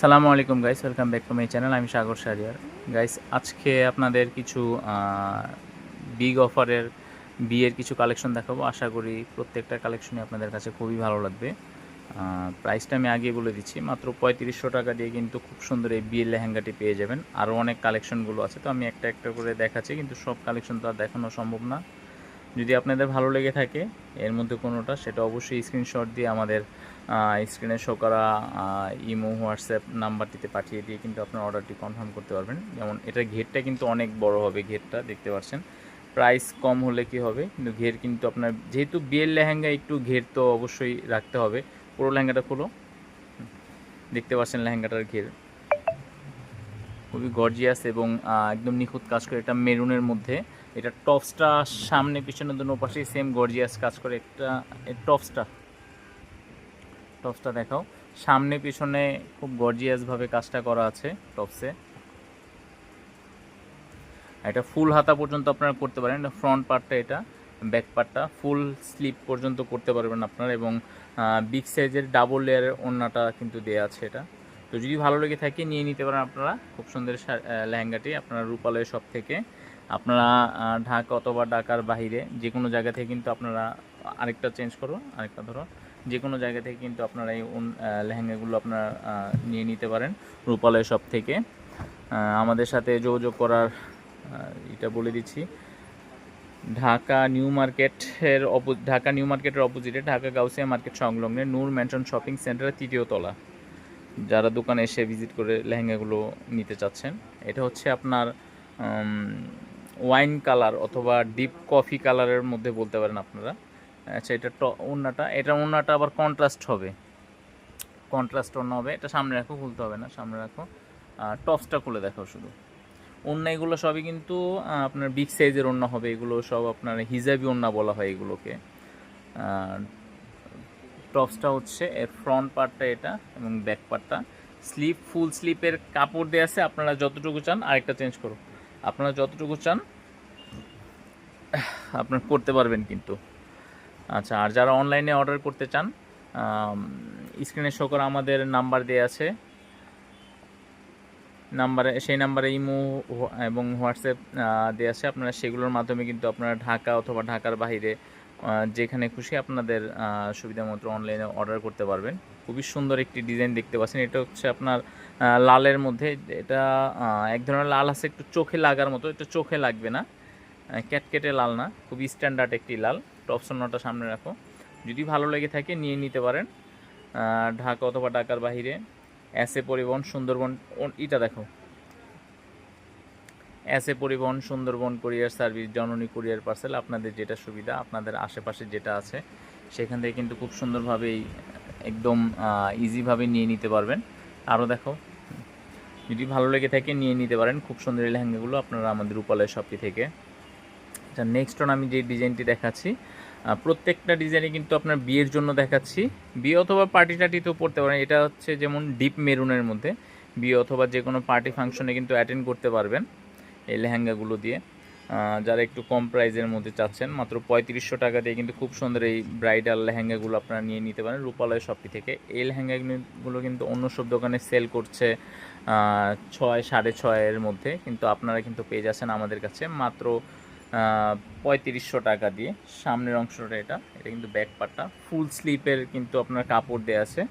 সালামু আলাইকুম guys welcome back to my channel আমি সাগর সারিয়ার। গাইস আজকে আপনাদের কিছু বিগ অফারের বিয়ের কিছু কালেকশন দেখাবো। আশা করি প্রত্যেকটা কালেকশনই আপনাদের কাছে খুবই ভালো লাগবে। প্রাইসটা আমি আগে বলে দিচ্ছি, মাত্র পঁয়ত্রিশশো টাকা দিয়ে কিন্তু খুব সুন্দর এই বিয়ের লেহেঙ্গাটি পেয়ে যাবেন। আরও অনেক কালেকশনগুলো আছে, তো আমি একটা একটা করে দেখাচ্ছি, কিন্তু সব কালেকশন তো আর দেখানো সম্ভব না। যদি আপনাদের ভালো লেগে থাকে, এর মধ্যে কোনোটা, সেটা অবশ্যই স্ক্রিনশট দিয়ে আমাদের স্ক্রিনে শো করা ইমো হোয়াটসঅ্যাপ নাম্বারটিতে পাঠিয়ে দিয়ে কিন্তু আপনার অর্ডারটি কনফার্ম করতে পারবেন। যেমন এটার ঘেরটা কিন্তু অনেক বড় হবে, ঘেরটা দেখতে পাচ্ছেন। প্রাইস কম হলে কি হবে? কিন্তু ঘের কিন্তু আপনার, যেহেতু বিয়ের লেহেঙ্গা একটু ঘের তো অবশ্যই রাখতে হবে। পুরো লেহেঙ্গাটা খুলো। দেখতে পাচ্ছেন লেহেঙ্গাটার ঘের। খুবই গর্জিয়াস এবং একদম নিখুঁত কাজ করে। এটা মেরুনের মধ্যে। এটা টপসটা সামনে পিছনে দুনো পাশে সেম গর্জিয়াস কাজ করে। একটা টপসটা টপসটা দেখাও। সামনে, পিছনে খুব গর্জিয়াসভাবে কাজটা করা আছে টপসে এটা ফুল হাতা পর্যন্ত আপনারা করতে পারেন। ফ্রন্ট পার্টটা এটা ব্যাক পার্টটা ফুল স্লিপ পর্যন্ত করতে পারবেন আপনারা এবং বিগ সাইজের ডাবল লেয়ারের ওড়নাটা কিন্তু দেওয়া আছে এটা। তো যদি ভালো লেগে থাকে, নিয়ে নিতে পারেন আপনারা। খুব সুন্দর লেহেঙ্গাটি আপনারা রূপালয় শপ থেকে। আপনারা ঢাকা অথবা ঢাকার বাইরে যে কোনো জায়গা থেকে কিন্তু আপনারা আরেকটা চেঞ্জ করুন। আরেকটা ধরো যে কোনো জায়গা থেকে কিন্তু আপনারা এই লেহেঙ্গাগুলো আপনারা নিয়ে নিতে পারেন রূপালয় শপ থেকে। আমাদের সাথে যোগাযোগ করার এটা বলে দিচ্ছি। ঢাকা নিউ মার্কেটের অপো, ঢাকা নিউ মার্কেটের অপোজিটে ঢাকা গাউসিয়া মার্কেট সংলগ্নে নূর ম্যানশন শপিং সেন্টারের তৃতীয় তলা। যারা দোকানে এসে ভিজিট করে লেহেঙ্গাগুলো নিতে চাচ্ছেন, এটা হচ্ছে আপনার ওয়াইন কালার অথবা ডিপ কফি কালারের মধ্যে বলতে পারেন আপনারা। আচ্ছা এটা ওড়নাটা এটা ওড়নাটা আবার কন্ট্রাস্ট হবে। কন্ট্রাস্ট ওড়না হবে, এটা সামনে রাখো, খুলতে হবে না, সামনে রাখো। আর টপসটা খুলে দেখো শুধু। ওড়না এগুলো সবই কিন্তু আপনার বিগ সাইজের ওড়না হবে, এগুলো সব আপনার হিজাবি ওড়না বলা হয় এগুলোকে। টপসটা হচ্ছে, এর ফ্রন্ট পার্টটা এটা এবং ব্যাক পার্টটা স্লিপ ফুল স্লিপের কাপড় দেওয়া আছে, আপনারা যতটুকু চান, আরেকটা চেঞ্জ করো। আপনারা যতটুকু চান আপনার করতে পারবেন কিন্তু। আচ্ছা আর যারা অনলাইনে অর্ডার করতে চান স্ক্রিনে শো করা আমাদের নাম্বার দেওয়া আছে। নাম্বারে সেই নাম্বারে ইমো এবং হোয়াটসঅ্যাপ দেওয়া আছে। আপনারা সেগুলোর মাধ্যমে কিন্তু আপনারা ঢাকা অথবা ঢাকার বাইরে যেখানে খুশি আপনাদের সুবিধা মতো অনলাইনে অর্ডার করতে পারবেন। খুবই সুন্দর একটি ডিজাইন দেখতে পাচ্ছেন। এটা হচ্ছে আপনার লালের মধ্যে। এটা এক ধরনের লাল আছে, একটু চোখে লাগার মতো। এটা চোখে লাগবে না। ক্যাটকেটে লাল না, খুবই স্ট্যান্ডার্ড একটি লাল। টপসন্নটা সামনে রাখো। যদি ভালো লেগে থাকে, নিয়ে নিতে পারেন। ঢাকা অথবা ঢাকার বাইরে এসএ পরিবহন সুন্দরবন এটা দেখো। এসএ পরিবহন Sundarban courier service Janani courier parcel আপনাদের যেটা সুবিধা, আপনাদের আশেপাশে যেটা আছে, সেখান থেকে কিন্তু খুব সুন্দরভাবেই, একদম ইজিভাবে নিয়ে নিতে পারবেন। আরও দেখো, যদি ভালো লেগে থাকে, নিয়ে নিতে পারেন। খুব সুন্দর এই লেহেঙ্গাগুলো আপনারা আমাদের উপালয় শপটি থেকে। আচ্ছা নেক্সট অন আমি যে ডিজাইনটি দেখাচ্ছি প্রত্যেকটা ডিজাইনে কিন্তু আপনার বিয়ের জন্য দেখাচ্ছি। বিয়ে অথবা পার্টি টার্টিতেও পড়তে পারেন, এটা হচ্ছে যেমন ডিপ মেরুনের মধ্যে। বিয়ে অথবা যে কোনো পার্টি ফাংশনে কিন্তু অ্যাটেন্ড করতে পারবেন এই লেহেঙ্গাগুলো দিয়ে। যারা একটু কম প্রাইজের মধ্যে চাচ্ছেন, মাত্র পঁয়ত্রিশশো টাকা দিয়ে কিন্তু খুব সুন্দর এই ব্রাইডাল লেহেঙ্গাগুলো আপনারা নিয়ে নিতে পারেন, রূপালয় শপটি থেকে। এই লেহেঙ্গাগুলো কিন্তু অন্য সব দোকানে সেল করছে ছয়, সাড়ে ছয়ের মধ্যে, কিন্তু আপনারা কিন্তু পেয়ে যাচ্ছেন আমাদের কাছে। মাত্র পঁয়ত্রিশশো টাকা দিয়ে। সামনের অংশটা এটা এটা কিন্তু ব্যাক পার্টটা ফুল স্লিপের কিন্তু আপনার কাপড় দেওয়া আছে।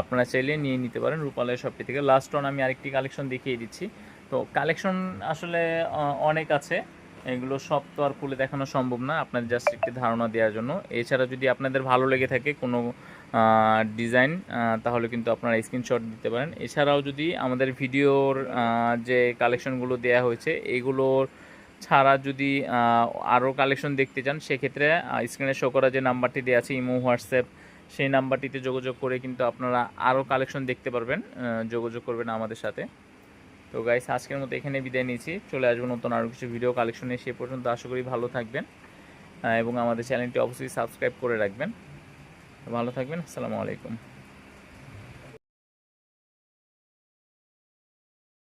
আপনারা চাইলে নিয়ে নিতে পারেন রূপালয় শপটি থেকে। লাস্ট অন আমি আরেকটি কালেকশন দেখিয়ে দিচ্ছি। তো কালেকশন আসলে অনেক আছে। এগুলো সব তো আর খুলে দেখানো সম্ভব না আপনাদের জাস্ট একটি ধারণা দেওয়ার জন্য। এছাড়া যদি আপনাদের ভালো লেগে থাকে কোনো ডিজাইন তাহলে কিন্তু আপনারা স্ক্রিনশট দিতে পারেন। এছাড়াও যদি আমাদের ভিডিওর যে কালেকশনগুলো দেওয়া হয়েছে, এগুলোর ছাড়া যদি আরও কালেকশন দেখতে চান, সেক্ষেত্রে স্ক্রিনে শো করা যে নাম্বারটি দেওয়া আছে, ইমো, হোয়াটসঅ্যাপ, সেই নাম্বারটিতে যোগাযোগ করে কিন্তু আপনারা আরও কালেকশন দেখতে পারবেন যোগাযোগ করবেন আমাদের সাথে। তো গাইস আজকের মতো এখানে বিদায় নিয়েছি। চলে আসব নতুন আরও কিছু ভিডিও কালেকশনে সে পর্যন্ত আশা করি ভালো থাকবেন এবং আমাদের চ্যানেলটি অবশ্যই সাবস্ক্রাইব করে রাখবেন। ভালো থাকবেন, আসসালামু আলাইকুম।